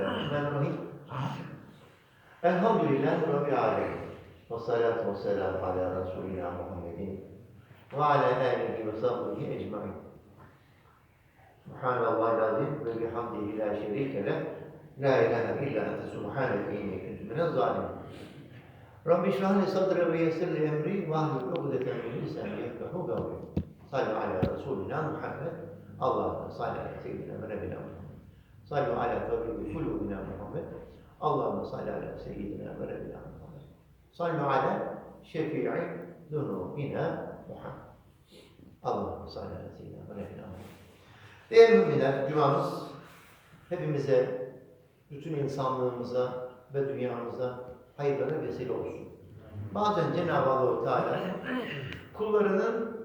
Bismillahirrahmanirrahim. Elhamdülillahi Rabbil alemin. Ve salatu ve selamu ala Resulina Muhammedin ve ala alihi ve sahbihi ecmain. Subhanallah lazim ve bihamdihi la şerike leh. La ilahe illa ente subhaneke inni kuntu minez zalimin. Rabbi şrah li sadri ve yessir li emri ve ahlul ukdeten min lisani yefkahu kavli. Sallu ala Resulina Muhammed. Allahümme salli ala seyyidina ve nebina. Sallu ala tabibi kulubina Muhammed. Allahümme salli ala seyyidina ve nebina Muhammed. Sallu ala şefii zunubina Muhammed. Allahümme salli ala seyyidina ve nebina Muhammed. Değerli müminler, cumamız hepimize, bütün insanlığımıza ve dünyamıza hayırlara vesile olsun. Bazen Cenab-ı Allah Teala kullarının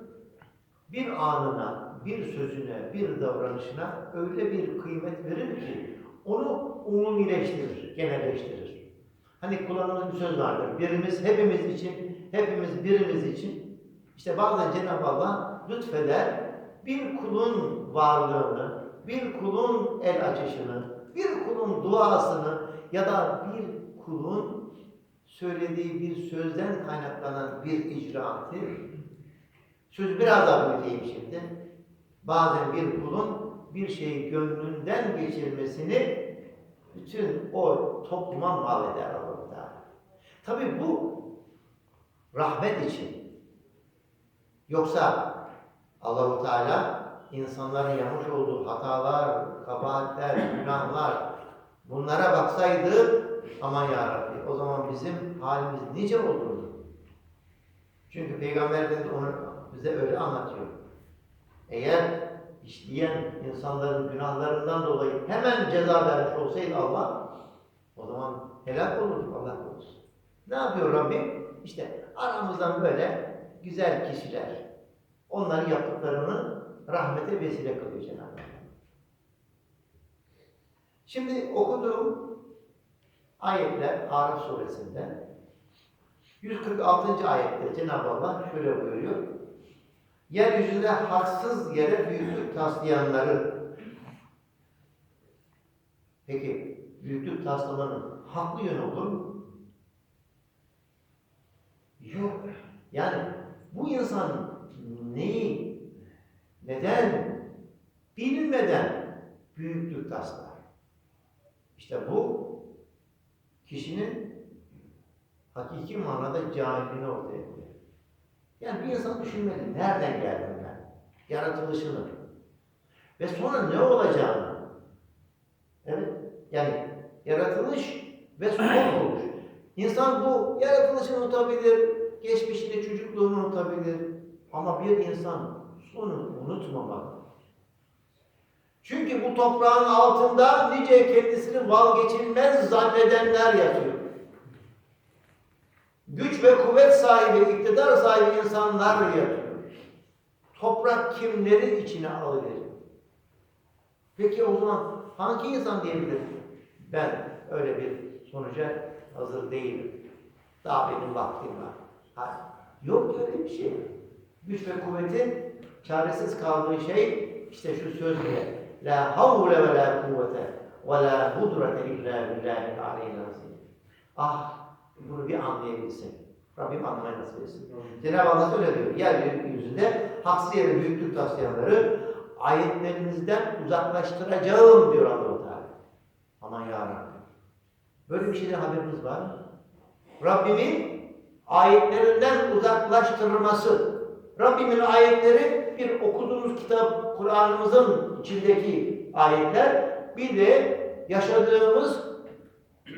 bir anına, bir sözüne, bir davranışına öyle bir kıymet verir ki onu umumileştirir, genelleştirir. Hani kullanılan bir söz vardır. Birimiz hepimiz için, hepimiz birimiz için. İşte bazen Cenab-ı Allah lütfeder, bir kulun varlığını, bir kulun el açışını, bir kulun duasını ya da bir kulun söylediği bir sözden kaynaklanan bir icraatı Sözü biraz daha büyüteyim şimdi. Bazen bir kulun bir şeyi gönlünden geçirmesini bütün o topluma mal eder Teala. Tabi bu rahmet için. Yoksa Allahu Teala insanların yapmış olduğu hatalar, kabahatler, günahlar bunlara baksaydı aman ya Rabbi o zaman bizim halimiz nice olurdu. Çünkü Peygamber Efendimiz onu bize öyle anlatıyor. Eğer işleyen insanların günahlarından dolayı hemen ceza vermiş olsaydı Allah, o zaman helak olurduk Allah korusun. Ne yapıyor Rabbim? İşte aramızdan böyle güzel kişiler, onların yaptıklarını rahmete vesile kılıyor Cenab-ı Allah. Şimdi okuduğum ayetler Araf suresinde 146. ayette Cenab-ı Allah şöyle buyuruyor. Yeryüzünde haksız yere büyüklük taslayanları Peki büyüklük taslamanın haklı yönü olur mu? Yok. Yani bu insan neyi, neden, bilinmeden büyüklük taslar. İşte bu kişinin hakiki manada cahilliğini ortaya. Yani bir insan düşünmeli. Nereden geldim ben? Yaratılışını. Ve sonra ne olacağını. Evet. Yani yaratılış ve son oluş. İnsan bu yaratılışını unutabilir, geçmişini, çocukluğunu unutabilir. Ama bir insan sonunu unutmamalı. Çünkü bu toprağın altında nice kendisini vazgeçilmez zannedenler yatıyor. Güç ve kuvvet sahibi, iktidar sahibi insanlar yatıyor. Toprak kimleri içine alır? Peki o zaman hangi insan diyebilir? Ben öyle bir sonuca hazır değilim. Daha benim vaktim var. Hayır. Yok öyle bir şey. Güç ve kuvvetin çaresiz kaldığı şey işte şu söz bile. La havle ve la kuvvete ve la hudrete illa billahi aleyhi Ah bunu bir anlayabilsin. Rabbim anlamayı nasip etsin. Cenab-ı Allah öyle diyor. Yeryüzünde haksız yere büyüklük taslayanları ayetlerimizden uzaklaştıracağım diyor Allah-u Teala. Aman ya Rabbi. Böyle bir şeyden haberimiz var mı? Rabbimin ayetlerinden uzaklaştırması. Rabbimin ayetleri bir okuduğumuz kitap Kur'an'ımızın içindeki ayetler bir de yaşadığımız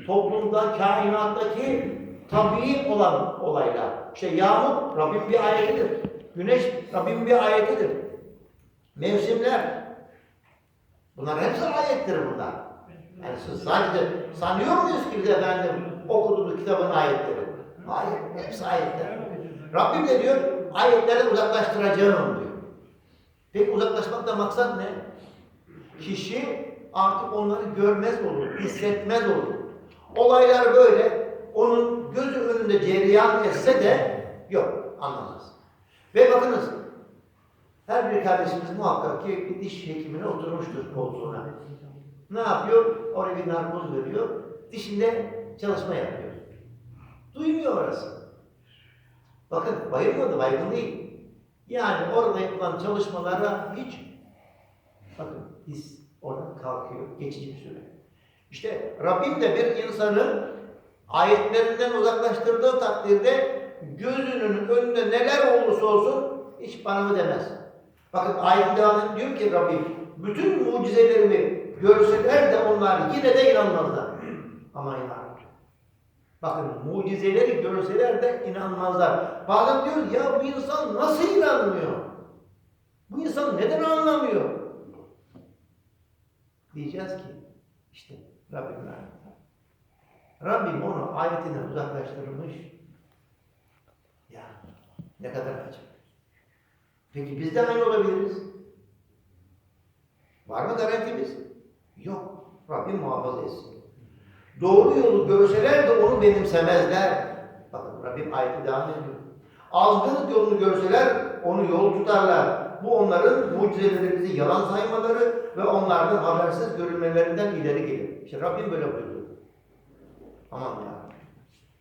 toplumda, kainattaki tabii olan olaylar. İşte yağmur Rabbim bir ayetidir. Güneş Rabbim bir ayetidir. Mevsimler. Bunlar hepsi ayettir bunlar. Yani siz sadece sanıyor muyuz ki biz efendim okuduğumuz kitabın ayetleri? Hayır, hepsi ayetler. Rabbim ne diyor? Ayetleri uzaklaştıracağım diyor. Peki uzaklaşmakta maksat ne? Kişi artık onları görmez olur, hissetmez olur. Olaylar böyle onun gözü önünde cereyan etse de yok, anlamaz. Ve bakınız, her bir kardeşimiz muhakkak ki bir diş hekimine oturmuştur koltuğuna. Ne yapıyor? Oraya bir narkoz veriyor. Dişinde çalışma yapıyor. Duymuyor orası. Bakın bayılmadı, baygın değil. Yani orada yapılan çalışmalara hiç bakın his oradan kalkıyor geçici bir süre. İşte Rabbim de bir insanı ayetlerinden uzaklaştırdığı takdirde gözünün önünde neler olursa olsun hiç bana mı demez. Bakın ayetin devamında diyor ki Rabbim bütün mucizelerimi görseler de onlar yine de inanmazlar. Ama inanır. Bakın mucizeleri görseler de inanmazlar. Bazen diyor ya bu insan nasıl inanmıyor? Bu insan neden anlamıyor? Diyeceğiz ki işte Rabbim verdi. Rabbim onu ayetinden uzaklaştırmış. Ya ne kadar acı. Peki biz de aynı olabiliriz. Var mı garantimiz? Yok. Rabbim muhafaza etsin. Doğru yolu görseler de onu benimsemezler. Bakın Rabbim ayeti devam ediyor. Azgınlık yolunu görseler onu yol tutarlar. Bu onların mucizelerimizi yalan saymaları ve onlardan habersiz görülmelerinden ileri gelir. İşte Rabbim böyle buyuruyor. Aman ya.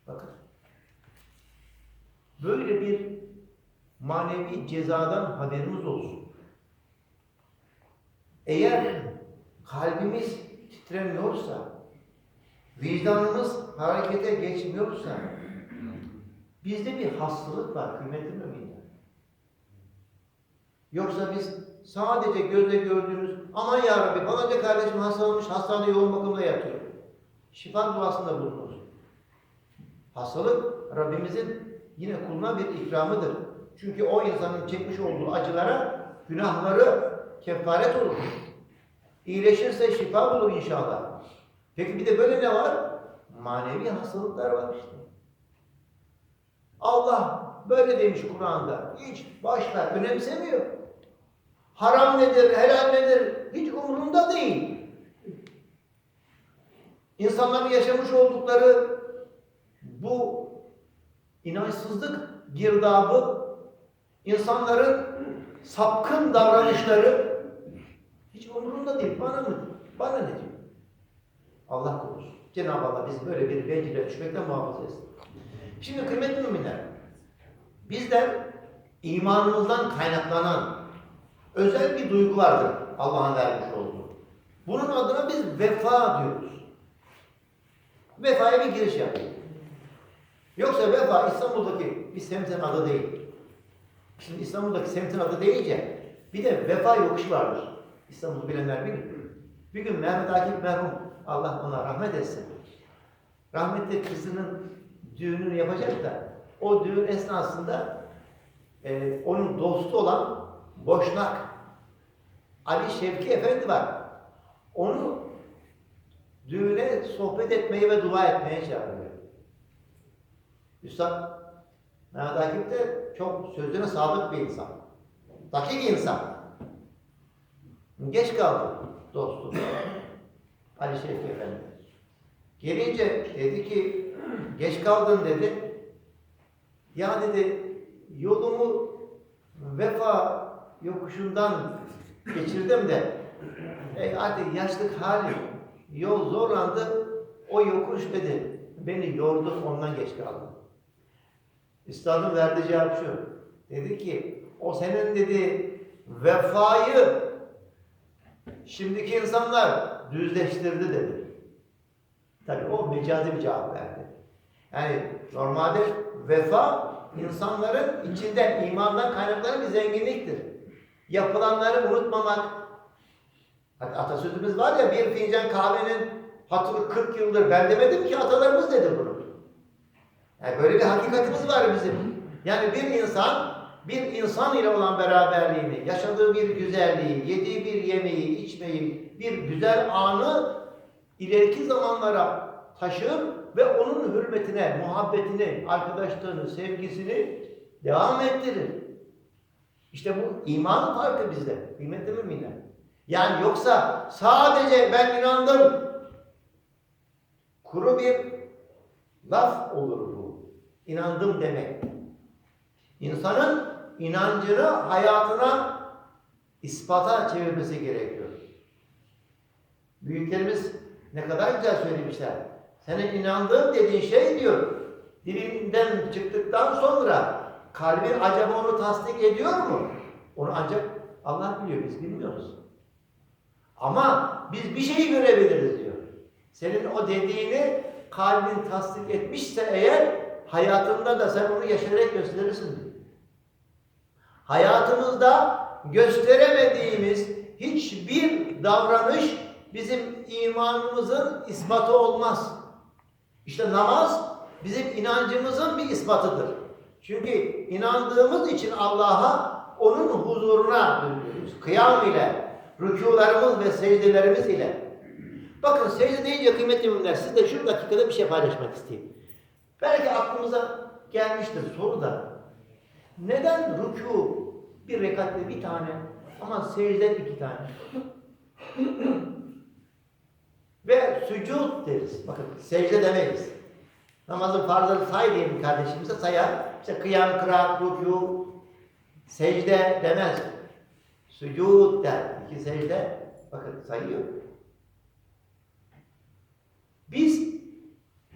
Bakın. Böyle bir manevi cezadan haberimiz olsun. Eğer kalbimiz titremiyorsa, vicdanımız harekete geçmiyorsa, bizde bir hastalık var kıymetli müminler. Yoksa biz sadece gözle gördüğümüz aman ya Rabbi falanca kardeşim hastalanmış hastanede yoğun bakımda yatıyor. Şifa duasında bulunur. Hastalık Rabbimizin yine kuluna bir ikramıdır. Çünkü o insanın çekmiş olduğu acılara günahları kefaret olur. İyileşirse şifa bulur inşallah. Peki bir de böyle ne var? Manevi hastalıklar var işte. Allah böyle demiş Kur'an'da. Hiç başta önemsemiyor. Haram nedir, helal nedir hiç umurunda değil. İnsanların yaşamış oldukları bu inançsızlık girdabı, insanların sapkın davranışları hiç umurunda değil. Bana mı? Bana ne diyor? Allah korusun. Cenab-ı Allah bizi böyle bir bencile düşmekten muhafaza etsin. Şimdi kıymetli müminler, bizler imanımızdan kaynaklanan özel bir duygu vardır Allah'ın vermiş olduğu. Bunun adına biz vefa diyoruz. Vefaya bir giriş yapayım. Yoksa vefa İstanbul'daki bir semtin adı değil. Şimdi İstanbul'daki semtin adı deyince bir de vefa yokuşu vardır. İstanbul'u bilenler bilir. Bir gün Mehmet Akif merhum Allah ona rahmet etsin. Rahmetli kızının düğününü yapacak da o düğün esnasında e, onun dostu olan Boşnak Ali Şevki Efendi var. Onu düğüne sohbet etmeyi ve dua etmeye çağırıyor. Üstad Mehmet Akif de çok sözüne sadık bir insan. Dakik insan. Geç kaldı dostum. Ali Şevki Efendi. Gelince dedi ki geç kaldın dedi. Ya dedi yolumu vefa yokuşundan geçirdim de e artık yaşlık hali yol zorlandı o yokuş dedi beni yordu ondan geç kaldım. Üstadın verdiği cevap şu. Dedi ki o senin dedi vefayı şimdiki insanlar düzleştirdi dedi. Tabii o mecazi bir cevap verdi. Yani normalde vefa insanların içinde imandan kaynaklanan bir zenginliktir. Yapılanları unutmamak. Hatta atasözümüz var ya bir fincan kahvenin hatırı 40 yıldır ben demedim ki atalarımız dedi bunu. Yani böyle bir hakikatimiz var bizim. Yani bir insan bir insan ile olan beraberliğini, yaşadığı bir güzelliği, yediği bir yemeği, içmeyi, bir güzel anı ileriki zamanlara taşır ve onun hürmetine, muhabbetini, arkadaşlığını, sevgisini devam ettirir. İşte bu iman farkı bizde. Kıymetli müminler. Yani yoksa sadece ben inandım. Kuru bir laf olur bu. İnandım demek. İnsanın inancını hayatına ispata çevirmesi gerekiyor. Büyüklerimiz ne kadar güzel söylemişler. Senin inandığın dediğin şey diyor. Dilinden çıktıktan sonra kalbin acaba onu tasdik ediyor mu? Onu ancak Allah biliyor, biz bilmiyoruz. Ama biz bir şeyi görebiliriz diyor. Senin o dediğini kalbin tasdik etmişse eğer hayatında da sen onu yaşayarak gösterirsin diyor. Hayatımızda gösteremediğimiz hiçbir davranış bizim imanımızın ispatı olmaz. İşte namaz bizim inancımızın bir ispatıdır. Çünkü inandığımız için Allah'a onun huzuruna dönüyoruz. Kıyam ile, rükularımız ve secdelerimiz ile. Bakın secde deyince kıymetli müminler siz de şu dakikada bir şey paylaşmak isteyeyim. Belki aklımıza gelmiştir soru da. Neden rükû bir rekatte bir tane ama secde iki tane? Ve sücud deriz. Bakın secde demeyiz. Namazın farzını say diyelim kardeşimize sayar. İşte kıyam, kıraat, rükû, secde demez. Sücud der. İki secde bakın sayıyor. Biz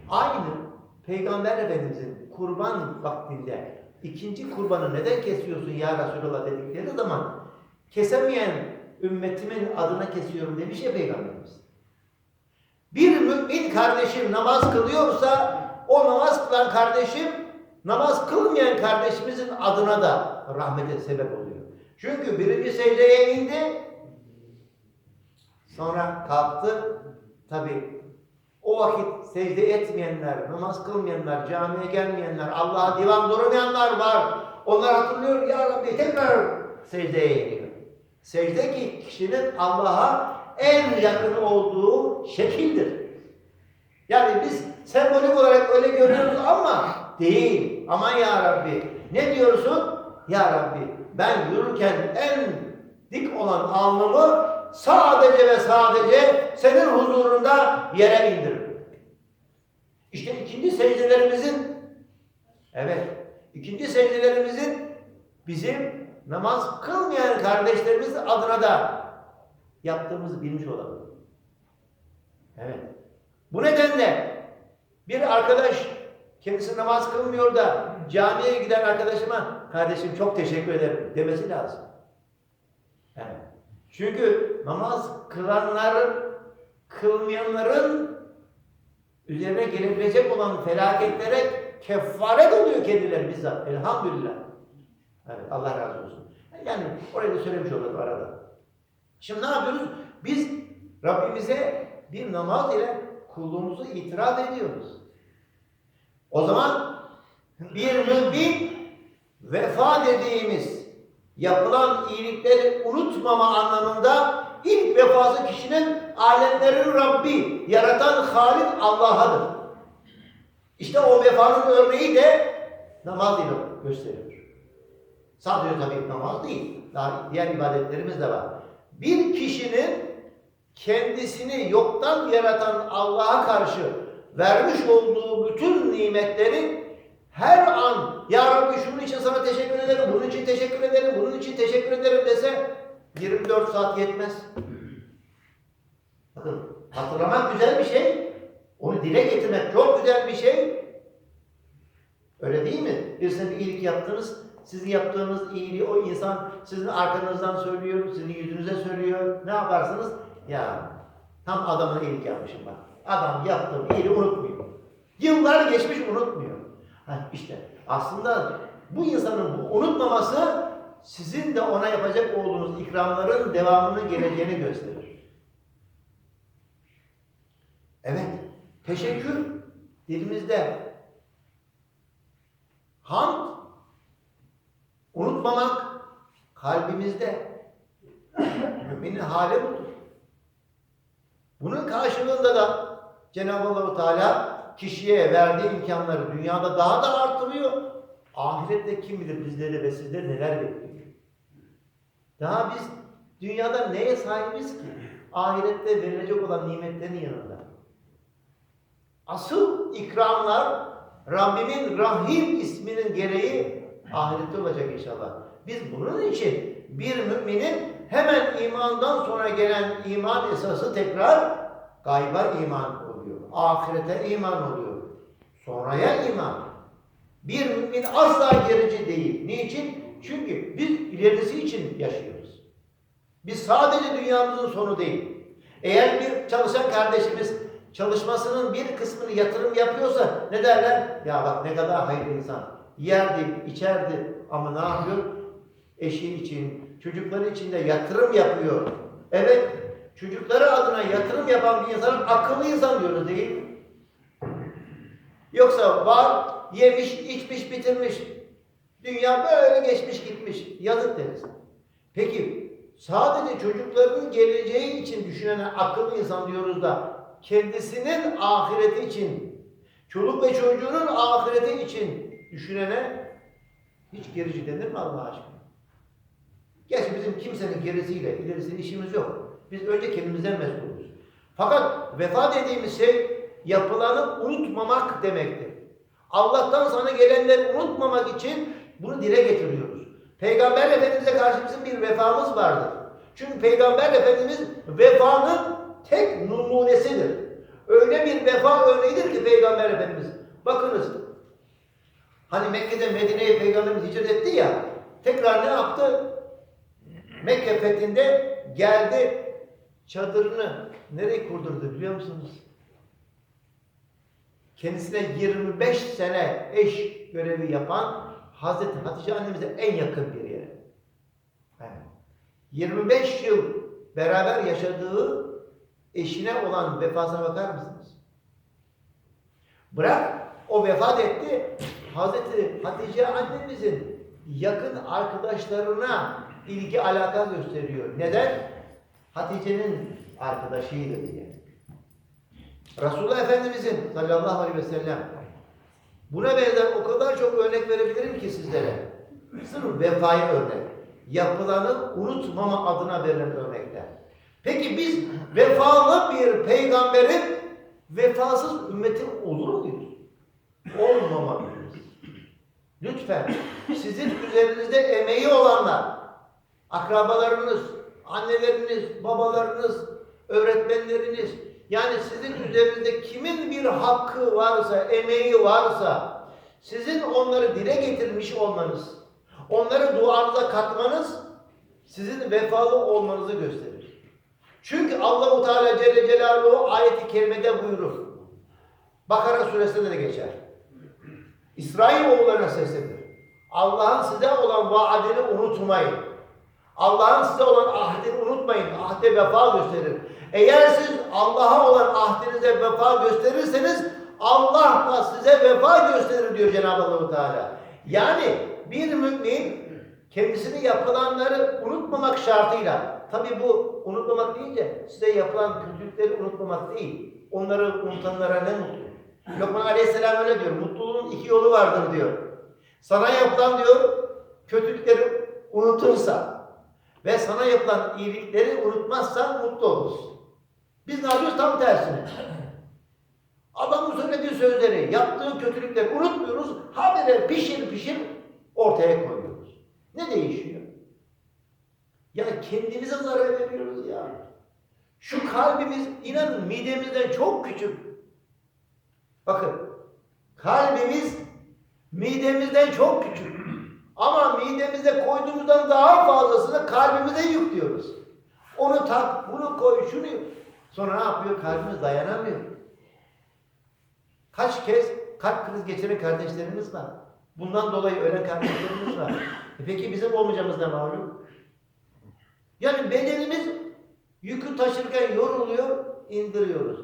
aynı Peygamber Efendimizin kurban vaktinde ikinci kurbanı neden kesiyorsun ya Resulallah dedikleri zaman kesemeyen ümmetimin adına kesiyorum demiş ya Peygamberimiz. Bir mümin kardeşim namaz kılıyorsa o namaz kılan kardeşim namaz kılmayan kardeşimizin adına da rahmete sebep oluyor. Çünkü birinci secdeye indi sonra kalktı tabi o vakit secde etmeyenler, namaz kılmayanlar, camiye gelmeyenler, Allah'a divan durmayanlar var. Onlar hatırlıyor ya Rabbi tekrar secdeye iniyor. Secde ki kişinin Allah'a en yakın olduğu şekildir. Yani biz sembolik olarak öyle görüyoruz ama değil. Aman ya Rabbi. Ne diyorsun? Ya Rabbi ben yürürken en dik olan alnımı sadece ve sadece senin huzurunda yere indiririm. İşte ikinci secdelerimizin evet ikinci secdelerimizin bizim namaz kılmayan kardeşlerimiz adına da yaptığımızı bilmiş olalım. Evet. Bu nedenle bir arkadaş kendisi namaz kılmıyor da camiye giden arkadaşıma kardeşim çok teşekkür ederim demesi lazım. Evet. Çünkü namaz kılanların, kılmayanların üzerine gelebilecek olan felaketlere kefaret oluyor kendileri bizzat. Elhamdülillah. Evet Allah razı olsun. Yani orayı da söylemiş olalım arada. Şimdi ne yapıyoruz? Biz Rabbimize bir namaz ile kulluğumuzu itiraf ediyoruz. O zaman bir mümin vefa dediğimiz yapılan iyilikleri unutmama anlamında ilk vefası kişinin alemlerin Rabbi, yaratan Halik Allah'adır. İşte o vefanın örneği de namaz ile gösterilir. Sadece tabii namaz değil, daha diğer ibadetlerimiz de var. Bir kişinin kendisini yoktan yaratan Allah'a karşı vermiş olduğu bütün nimetleri her an Ya Rabbi şunun için sana teşekkür ederim, bunun için teşekkür ederim, bunun için teşekkür ederim dese 24 saat yetmez. Bakın hatırlamak güzel bir şey. Onu dile getirmek çok güzel bir şey. Öyle değil mi? Birisine bir iyilik yaptınız. Sizin yaptığınız iyiliği o insan sizin arkanızdan söylüyor, sizin yüzünüze söylüyor. Ne yaparsınız? Ya tam adamın iyilik yapmışım bak. Adam yaptığım iyiliği unutmuyor. Yıllar geçmiş unutmuyor. Ha işte aslında bu insanın bu unutmaması sizin de ona yapacak olduğunuz ikramların devamının geleceğini gösterir. Evet, teşekkür dilimizde. Hamd unutmamak kalbimizde. Müminin hali budur. Bunun karşılığında da Cenab-ı Allahu Teala kişiye verdiği imkanları dünyada daha da artırıyor. Ahirette kim bilir bizleri ve sizleri neler bekliyor. Daha biz dünyada neye sahibiz ki? Ahirette verilecek olan nimetlerin yanında. Asıl ikramlar Rabbimin Rahim isminin gereği ahirette olacak inşallah. Biz bunun için bir müminin hemen imandan sonra gelen iman esası tekrar gayba iman. Ahirete iman oluyor. Sonraya iman. Bir mümin asla gerici değil. Niçin? Çünkü biz ilerisi için yaşıyoruz. Biz sadece dünyamızın sonu değil. Eğer bir çalışan kardeşimiz çalışmasının bir kısmını yatırım yapıyorsa ne derler? Ya bak ne kadar hayırlı insan. Yerdi, içerdi ama ne yapıyor? Eşi için, çocukları için de yatırım yapıyor. Evet, çocukları adına yatırım yapan bir insan akıllı insan diyoruz değil mi? Yoksa var, yemiş, içmiş, bitirmiş. Dünya böyle geçmiş gitmiş. Yazık deriz. Peki sadece çocuklarının geleceği için düşünene akıllı insan diyoruz da kendisinin ahireti için, çoluk ve çocuğunun ahireti için düşünene hiç gerici denir mi Allah aşkına? Gerçi bizim kimsenin gerisiyle ilerisinin işimiz yok. Biz önce kendimizden mesulüz. Fakat vefat dediğimiz şey yapılanı unutmamak demektir. Allah'tan sana gelenleri unutmamak için bunu dile getiriyoruz. Peygamber Efendimiz'e karşı bizim bir vefamız vardır. Çünkü Peygamber Efendimiz vefanın tek numunesidir. Öyle bir vefa örneğidir ki Peygamber Efendimiz. Bakınız. Hani Mekke'de Medine'ye Peygamberimiz hicret etti ya. Tekrar ne yaptı? Mekke fethinde geldi çadırını nereye kurdurdu biliyor musunuz? Kendisine 25 sene eş görevi yapan Hazreti Hatice annemize en yakın bir yere. Yani 25 yıl beraber yaşadığı eşine olan vefasına bakar mısınız? Bırak o vefat etti. Hazreti Hatice annemizin yakın arkadaşlarına ilgi alaka gösteriyor. Neden? Hatice'nin arkadaşıydı diye. Resulullah Efendimizin sallallahu aleyhi ve sellem buna benzer o kadar çok örnek verebilirim ki sizlere. Sırf vefayı örnek. Yapılanı unutmama adına verilen örnekler. Peki biz vefalı bir peygamberin vefasız ümmeti olur muyuz? Olmamalıyız. Lütfen sizin üzerinizde emeği olanlar, akrabalarınız, anneleriniz, babalarınız, öğretmenleriniz, yani sizin üzerinizde kimin bir hakkı varsa, emeği varsa, sizin onları dile getirmiş olmanız, onları duanıza katmanız, sizin vefalı olmanızı gösterir. Çünkü Allahu Teala Celle Celaluhu ayeti kerimede buyurur. Bakara suresinde de geçer. İsrail oğullarına seslenir. Allah'ın size olan vaadini unutmayın. Allah'ın size olan ahdini unutmayın. Ahde vefa gösterir. Eğer siz Allah'a olan ahdinize vefa gösterirseniz Allah da size vefa gösterir diyor Cenab-ı Allahu Teala. Yani bir mümin kendisini yapılanları unutmamak şartıyla tabi bu unutmamak deyince size yapılan kötülükleri unutmamak değil. Onları unutanlara ne mutlu. Lokman Aleyhisselam öyle diyor. Mutluluğun iki yolu vardır diyor. Sana yapılan diyor kötülükleri unutursa ve sana yapılan iyilikleri unutmazsan mutlu olursun. Biz ne yapıyoruz? Tam tersine. Adamın söylediği sözleri, yaptığı kötülükleri unutmuyoruz. Habire pişir pişir ortaya koyuyoruz. Ne değişiyor? Ya kendimize zarar veriyoruz ya. Şu kalbimiz inanın midemizden çok küçük. Bakın kalbimiz midemizden çok küçük. Ama midemize koyduğumuzdan daha fazlasını kalbimize yüklüyoruz. Onu tak, bunu koy, şunu Sonra ne yapıyor? Kalbimiz dayanamıyor. Kaç kez kalp kriz geçiren kardeşlerimiz var. Bundan dolayı ölen kardeşlerimiz var. E peki bizim olmayacağımız ne malum? Yani bedenimiz yükü taşırken yoruluyor, indiriyoruz.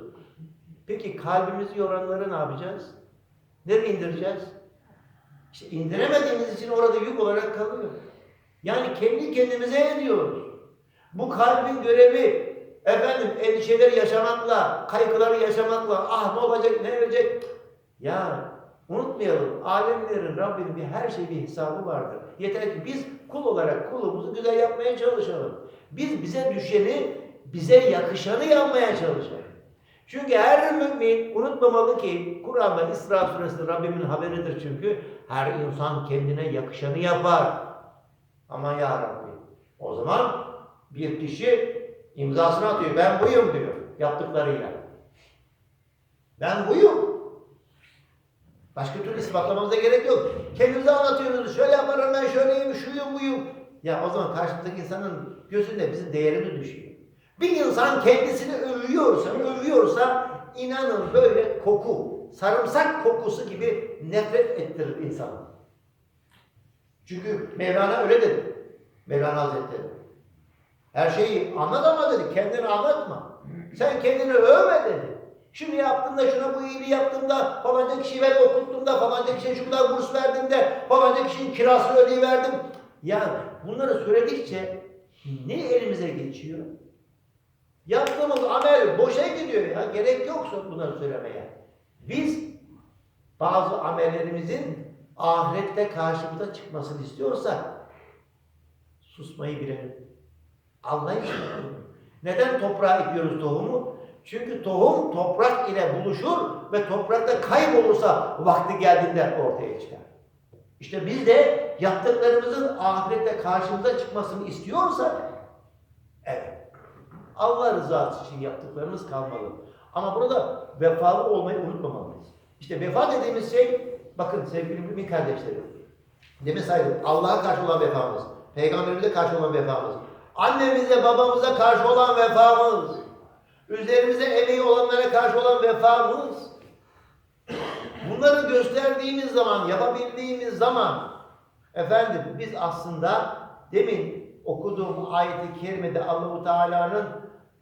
Peki kalbimizi yoranları ne yapacağız? Nereye indireceğiz? İşte indiremediğimiz için orada yük olarak kalıyor. Yani kendi kendimize ediyoruz. Bu kalbin görevi efendim endişeleri yaşamakla, kaygıları yaşamakla, ah ne olacak, ne olacak? Ya unutmayalım, alemlerin Rabbinin bir her şey bir hesabı vardır. Yeter ki biz kul olarak kulumuzu güzel yapmaya çalışalım. Biz bize düşeni, bize yakışanı yapmaya çalışalım. Çünkü her mümin unutmamalı ki Kur'an'da İsra suresi Rabbimin haberidir çünkü her insan kendine yakışanı yapar. Aman ya Rabbi. O zaman bir kişi imzasını atıyor. Ben buyum diyor yaptıklarıyla. Ben buyum. Başka türlü ispatlamamıza gerek yok. Kendimize anlatıyoruz. Şöyle yaparım ben şöyleyim, şuyum buyum. Ya o zaman karşımızdaki insanın gözünde bizim değerimiz düşüyor. Bir insan kendisini övüyorsa, övüyorsa inanın böyle koku, sarımsak kokusu gibi nefret ettirir insanı. Çünkü Mevlana öyle dedi. Mevlana Hazretleri. Her şeyi anlat ama dedi, kendini anlatma. Sen kendini övme dedi. Şunu yaptığında, şuna bu iyiliği yaptığımda, falanca kişiyi ben okuttuğumda, falanca kişiye şu kadar burs verdiğimde, falanca kişinin kirasını ödeyiverdim. Ya bunları söyledikçe ne elimize geçiyor? Yaptığımız amel boşa gidiyor ya. Gerek yoksa bunları söylemeye. Biz bazı amellerimizin ahirette karşımıza çıkmasını istiyorsak susmayı bilelim. Yapalım. Neden toprağa ekiyoruz tohumu? Çünkü tohum toprak ile buluşur ve toprakta kaybolursa vakti geldiğinde ortaya çıkar. İşte biz de yaptıklarımızın ahirette karşımıza çıkmasını istiyorsak evet Allah rızası için yaptıklarımız kalmalı. Ama burada vefalı olmayı unutmamalıyız. İşte vefa dediğimiz şey bakın sevgili mümin kardeşlerim Demin saydım. Allah'a karşı olan vefamız, peygamberimize karşı olan vefamız, annemize, babamıza karşı olan vefamız, üzerimize emeği olanlara karşı olan vefamız. Bunları gösterdiğimiz zaman, yapabildiğimiz zaman efendim biz aslında demin okuduğum ayet-i kerimede Allahu Teala'nın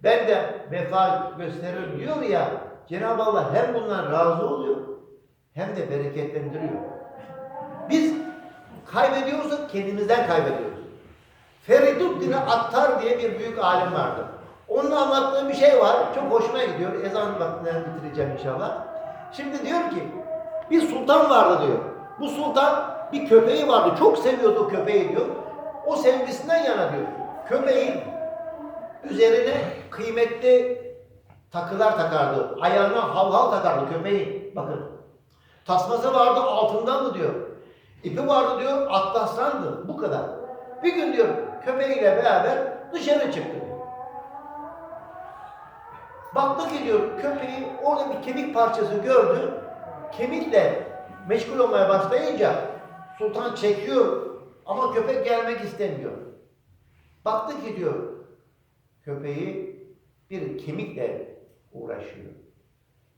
ben de vefa gösteririm diyor ya Cenab-ı Allah hem bundan razı oluyor hem de bereketlendiriyor. Biz kaybediyorsak kendimizden kaybediyoruz. Feriduddin Attar diye bir büyük alim vardı. Onun anlattığı bir şey var. Çok hoşuma gidiyor. Ezan vaktinden bitireceğim inşallah. Şimdi diyor ki bir sultan vardı diyor. Bu sultan bir köpeği vardı. Çok seviyordu köpeği diyor. O sevgisinden yana diyor. Köpeğin üzerine kıymetli takılar takardı. Ayağına hal hal takardı köpeği. Bakın. Tasması vardı altındandı diyor. İpi vardı diyor atlaslandı. Bu kadar. Bir gün diyor köpeğiyle beraber dışarı çıktı. Baktı ki diyor köpeği orada bir kemik parçası gördü. Kemikle meşgul olmaya başlayınca sultan çekiyor ama köpek gelmek istemiyor. Baktı ki diyor köpeği bir kemikle uğraşıyor.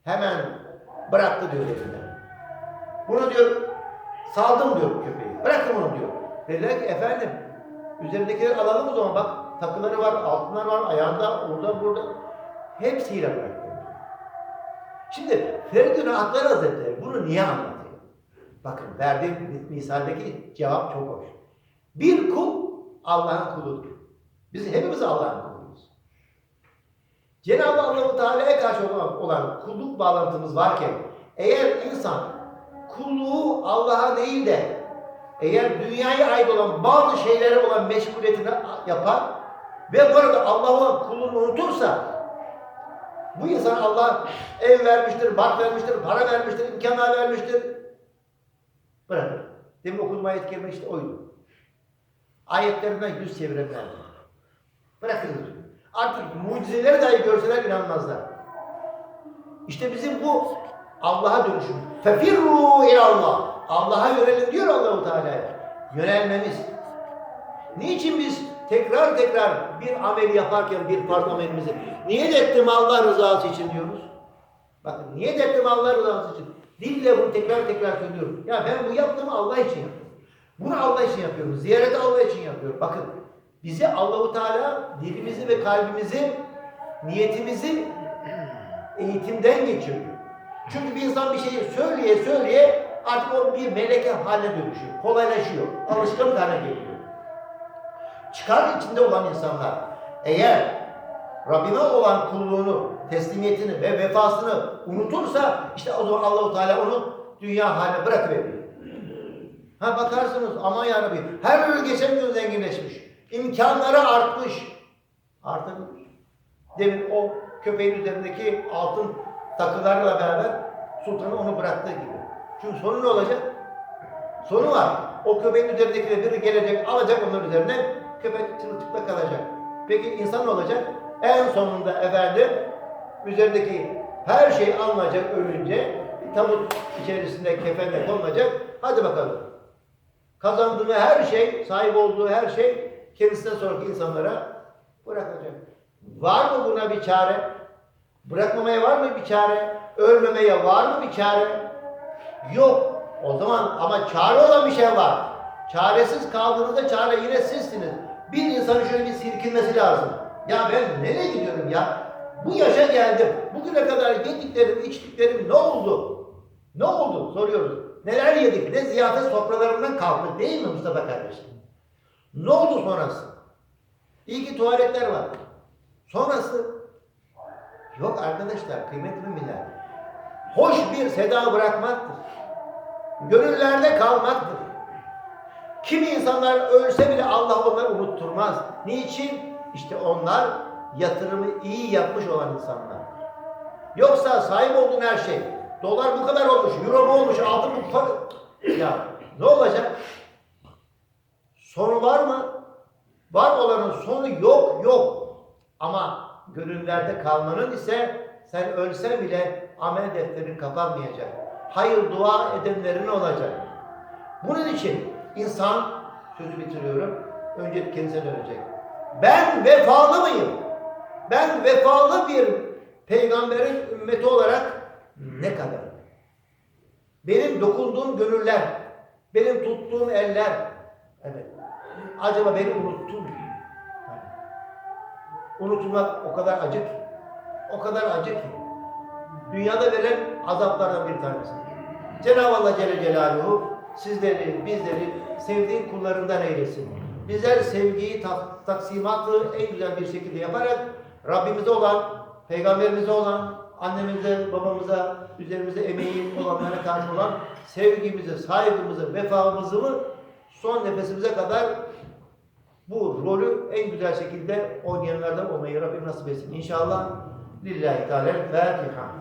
Hemen bıraktı diyor elinden. Bunu diyor saldım diyor köpeği. Bırakın onu diyor. Dediler ki efendim üzerindekileri alalım o zaman bak takıları var, altınlar var, ayağında, orada, burada. Hepsiyle bıraktı. Şimdi Feridun Atlar Hazretleri bunu niye anlatıyor? Bakın verdiğim misaldeki cevap çok hoş. Bir kul Allah'ın kuludur. Biz hepimiz Allah'ın kuluyuz. Cenab-ı Allah-u Teala'ya karşı olan, kulluk bağlantımız varken eğer insan kulluğu Allah'a değil de eğer dünyaya ait olan bazı şeylere olan meşguliyetini yapar ve bu arada Allah'a olan kulluğunu unutursa bu insan Allah ev vermiştir, bark vermiştir, para vermiştir, imkanlar vermiştir. Bırakın. Demin okuduğum ayet kelime işte oydu. Ayetlerinden yüz çevirenler. Bırakın. Artık mucizeleri dahi görseler inanmazlar. İşte bizim bu Allah'a dönüşüm. Fefirru ilallah. Allah'a yönelin diyor Allahu Teala. Yönelmemiz. Niçin biz tekrar tekrar bir ameli yaparken bir farz amelimizi niyet ettim Allah rızası için diyoruz? Bakın niyet ettim Allah rızası için. Dille bunu tekrar tekrar söylüyorum. Ya ben bu yaptığımı Allah için yapıyorum. Bunu Allah için yapıyorum. Ziyareti Allah için yapıyorum. Bakın bize Allahu Teala dilimizi ve kalbimizi, niyetimizi eğitimden geçiriyor. Çünkü bir insan bir şeyi söyleye söyleye artık o bir meleke haline dönüşüyor. Kolaylaşıyor. Alışkanlık haline geliyor. Çıkar içinde olan insanlar eğer Rabbine olan kulluğunu, teslimiyetini ve vefasını unutursa işte o zaman Allahu Teala onu dünya haline bırakıveriyor. Ha bakarsınız aman ya Rabbi her geçen gün zenginleşmiş. İmkanları artmış. Artmış. Demin o köpeğin üzerindeki altın takılarla beraber sultanı onu bıraktığı gibi. Çünkü sonu ne olacak? Sonu var. O köpeğin üzerindeki de biri gelecek, alacak onun üzerinden, köpek çırılçıplak kalacak. Peki insan ne olacak? En sonunda efendim, üzerindeki Her şey alınacak ölünce. Tabut içerisinde kefenle konulacak. Hadi bakalım. Kazandığı her şey, sahip olduğu her şey kendisine sonraki insanlara bırakacak. Var mı buna bir çare? Bırakmamaya var mı bir çare? Ölmemeye var mı bir çare? Yok. O zaman ama çare olan bir şey var. Çaresiz kaldığınızda çare yine sizsiniz. Bir insanın şöyle bir silkinmesi lazım. Ya ben nereye gidiyorum ya? Bu yaşa geldim. Bugüne kadar yediklerim, içtiklerim ne oldu? Ne oldu? Soruyoruz. Neler yedik? Ne ziyafet sofralarından kalktık değil mi Mustafa kardeşim? Ne oldu sonrası? İyi ki tuvaletler var. Sonrası yok arkadaşlar kıymetli müminler. Hoş bir seda bırakmaktır. Gönüllerde kalmaktır. Kimi insanlar ölse bile Allah onları unutturmaz. Niçin? İşte onlar yatırımı iyi yapmış olan insanlar. Yoksa sahip olduğun her şey, dolar bu kadar olmuş, euro bu olmuş, altın bu para... Ya ne olacak? Sonu var mı? Var olanın sonu yok, yok. Ama gönüllerde kalmanın ise sen ölsen bile amel defterin kapanmayacak. Hayır dua edenlerin olacak. Bunun için insan, sözü bitiriyorum, önce kendisine dönecek. Ben vefalı mıyım? Ben vefalı bir peygamberin ümmeti olarak ne kadar? Benim dokunduğum gönüller, benim tuttuğum eller. Acaba beni unuttun mu? Unutulmak o kadar acı ki, o kadar acı ki. Dünyada verilen azaplardan bir tanesi. Cenab-ı Allah Celle Celaluhu sizleri, bizleri sevdiği kullarından eylesin. Bizler sevgiyi tak, taksimatı en güzel bir şekilde yaparak Rabbimize olan, Peygamberimize olan, annemize, babamıza, üzerimize emeği olanlara karşı olan sevgimizi, saygımızı, vefamızı son nefesimize kadar bu rolü en güzel şekilde oynayanlardan olmayı Rabbim nasip etsin. İnşallah. Lillahi Teala Fatiha.